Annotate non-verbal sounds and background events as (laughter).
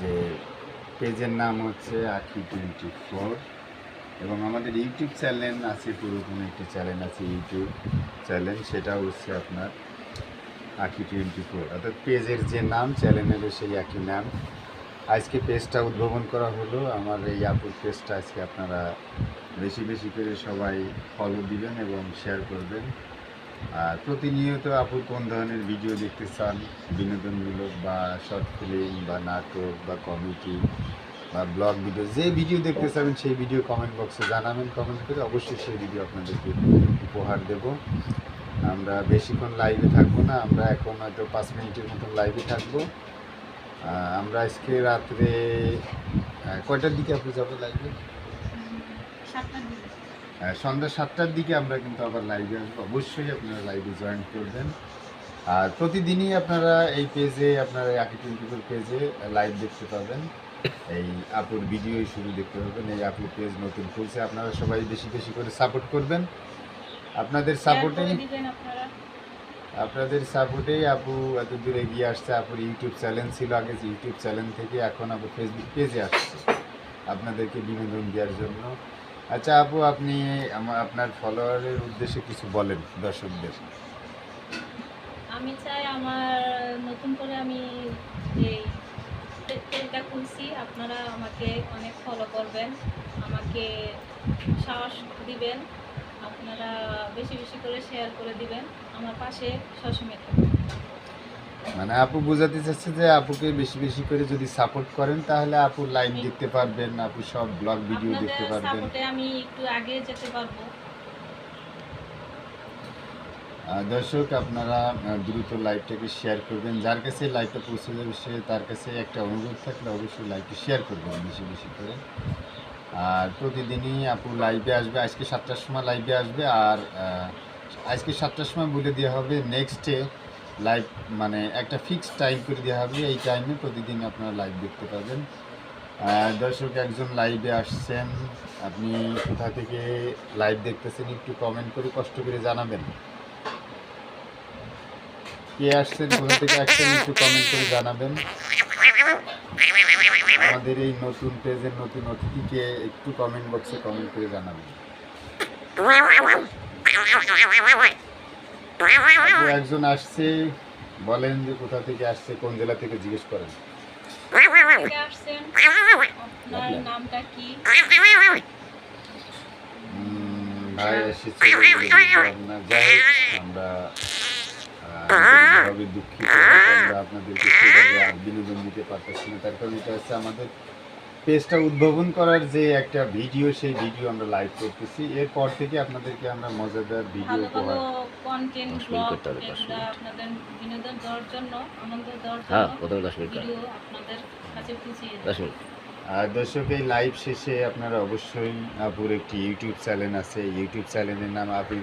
যে পেজের নাম হচ্ছে আখি টোয়েন্টি ফোর এবং আমাদের ইউটিউব চ্যানেল আছে, পুরোপুরি একটি চ্যানেল আছে, ইউটিউব চ্যানেল, সেটা হচ্ছে আপনার আখি টোয়েন্টি ফোর। অর্থাৎ পেজের যে নাম চ্যানেলেরও সেই একই নাম। আজকে পেজটা উদ্ভাবন করা হলো। আমার এই আপুর পেজটা আজকে আপনারা বেশি বেশি করে সবাই ফলো দিবেন এবং শেয়ার করবেন। আর প্রতিনিয়ত আপু কোন ধরনের ভিডিও দেখতে চান? বিনোদনমূলক বা শর্ট ফিল্ম বা নাটক বা কমেডি বা ব্লগ ভিডিও যে ভিডিও দেখতে চাবেন সেই ভিডিও কমেন্ট বক্সে জানাবেন। কমেন্ট করে অবশ্যই সেই ভিডিও আপনাদেরকে উপহার দেব। আমরা বেশিক্ষণ লাইভে থাকব না, আমরা এখন হয়তো পাঁচ মিনিটের মতন লাইভে থাকব। আমরা আজকে রাত্রে কয়টার দিকে আপনি যাব লাইভে সাতটার দিকে। সন্ধ্যা সাতটার দিকে আমরা কিন্তু আবার লাইভে আসব। অবশ্যই আপনারা লাইভে জয়েন করবেন। আর প্রতিদিনই আপনারা এই পেজে আপনারা আকি টোয়েন্টি পেজে লাইভ দেখতে পাবেন। এই আপুর ভিডিও শুরু দেখতে পাবেন। এই আপুর পেজ নতুন খুলছে। আপনারা সবাই বেশি বেশি করে সাপোর্ট করবেন। আপনাদের সাপোর্টে আপনাদের সাপোর্টেই আপু এত দূরে এগিয়ে আসছে। আপুর ইউটিউব চ্যানেল ছিল আগে ইউটিউব চ্যানেল থেকে এখন আপু ফেসবুক পেজে আসছে। আপনাদেরকে বিনোদন দেওয়ার জন্য। আচ্ছা আপু, আপনি আমার আপনার ফলোয়ারের উদ্দেশ্যে কিছু বলেন, দর্শকদের। আমি চাই আমার, নতুন করে আমি এই পেজটা খুলছি। আপনারা আমাকে অনেক ফলো করবেন, আমাকে সাহস দিবেন, আপনারা বেশি বেশি করে শেয়ার করে দিবেন, আমার পাশে সবসময় থাকবেন। মানে আপু বোঝাতে চাচ্ছে যে আপুকে বেশি বেশি করে যদি সাপোর্ট করেন তাহলে আপু লাইভ দেখতে পারবেন আপু সব ব্লগ ভিডিও দেখতে পারবেন। আমি একটু আগে যেতে পারব। দর্শক আপনারা দ্রুত লাইভটাকে শেয়ার করবেন। যার কাছে লাইভটা পৌঁছে যাবে সে তার কাছে একটা অনুরোধ থাকলে অবশ্যই লাইভটা শেয়ার করবেন বেশি বেশি করে। আর প্রতিদিনই আপু লাইভে আসবে আজকে সাতটার সময় লাইভে আসবে। আর আজকে সাতটার সময় বলে দেওয়া হবে নেক্সটে লাইভ মানে একটা ফিক্সড টাইম করে দেওয়া হবে, এই টাইমে প্রতিদিন আপনারা লাইভ দেখতে পাবেন দর্শক, একজন লাইভে আসছেন, আপনি কোথা থেকে লাইভ দেখতেছেন একটু কমেন্ট করে কষ্ট করে জানাবেন। কে আসছেন, কোথা থেকে আসছেন একটু কমেন্ট করে জানাবেন। আমাদের এই নতুন পেজের নতুন অতিথিকে একটু কমেন্ট বক্সে কমেন্ট করে জানাবেন। (laughs) একজন আসছে বলেন যে কোথা থেকে আসছে কোন জেলা থেকে জিজ্ঞেস করেন। ভাই এসেছে আমরা দুঃখিত আমরা আপনাদেরকে সেভাবে আর বিনোদন দিতে পারতেছি না। তার কারণ এটা হচ্ছে আমাদের পেজটা উদ্ভাবন করার যে একটা ভিডিও সেই ভিডিও আমরা লাইভ করতেছি। এরপর থেকে আপনাদেরকে আমরা মজাদার ভিডিও উপহার কন্টেন্ট ব্লগ করতে হবে, দশ আপনাদের বিনোদন দেওয়ার জন্য আনন্দ দেওয়ার হ্যাঁ জন্য প্রথমে দশ মিনিট ভিডিও আপনাদের কাছে পৌঁছিয়ে দেব। দশ মিনিট। আর দর্শক এই লাইভ শেষে আপনারা অবশ্যই আপুর একটি ইউটিউব চ্যানেল আছে। ইউটিউব চ্যানেলের নাম আপু